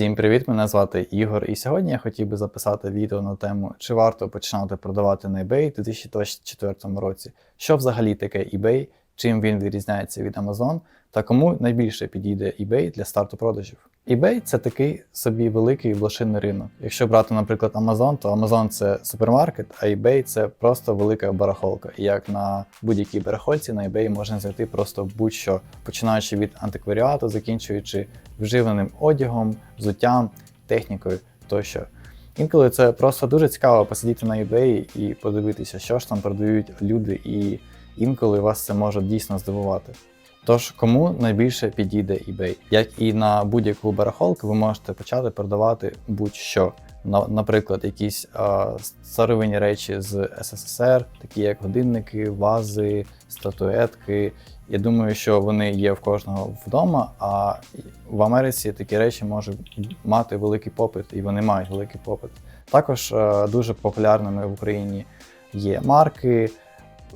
Всім привіт! Мене звати Ігор, і сьогодні я хотів би записати відео на тему, чи варто починати продавати на eBay у 2024 році, що взагалі таке eBay, чим він відрізняється від Amazon та кому найбільше підійде eBay для старту продажів. eBay це такий собі великий блошиний ринок. Якщо брати, наприклад, Amazon, то Amazon це супермаркет, а eBay це просто велика барахолка. І як на будь-якій барахольці на eBay можна знайти просто будь-що, починаючи від антикваріату, закінчуючи вживаним одягом, взуттям, технікою тощо. Інколи це просто дуже цікаво посидіти на eBay і подивитися, що ж там продають люди, і інколи вас це може дійсно здивувати. Тож, кому найбільше підійде eBay? Як і на будь-яку барахолку, ви можете почати продавати будь-що. На- Наприклад, якісь старовинні речі з СССР, такі як годинники, вази, статуетки. Я думаю, що вони є в кожного вдома, а в Америці такі речі можуть мати великий попит, і вони мають великий попит. Також е, дуже популярними в Україні є марки,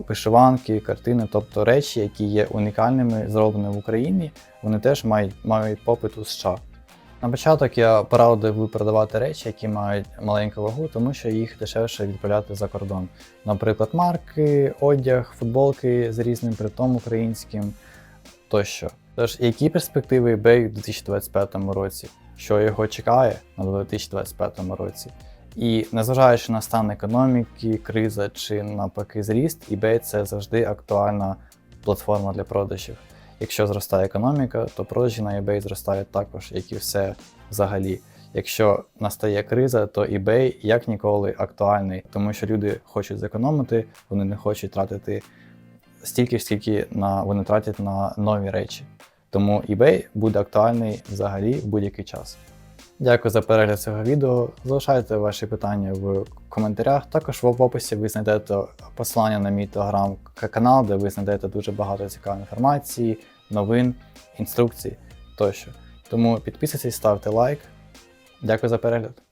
вишиванки, картини, тобто речі, які є унікальними, зроблені в Україні, вони теж мають, мають попит у США. На початок я порадив продавати речі, які мають маленьку вагу, тому що їх дешевше відправляти за кордон. Наприклад, марки, одяг, футболки з різним притом українським тощо. Тож, які перспективи eBay у 2025 році? Що його чекає на 2025 році? І незважаючи на стан економіки, криза чи навпаки зріст, eBay це завжди актуальна платформа для продажів. Якщо зростає економіка, то продажі на eBay зростають також, як і все взагалі. Якщо настає криза, то eBay як ніколи актуальний, тому що люди хочуть зекономити, вони не хочуть тратити стільки, скільки на, вони тратять на нові речі. Тому eBay буде актуальний взагалі в будь-який час. Дякую за перегляд цього відео. Залишайте ваші питання в коментарях. Також в описі ви знайдете посилання на мій телеграм-канал, де ви знайдете дуже багато цікавої інформації, новин, інструкцій тощо. Тому підписуйтесь, ставте лайк. Дякую за перегляд.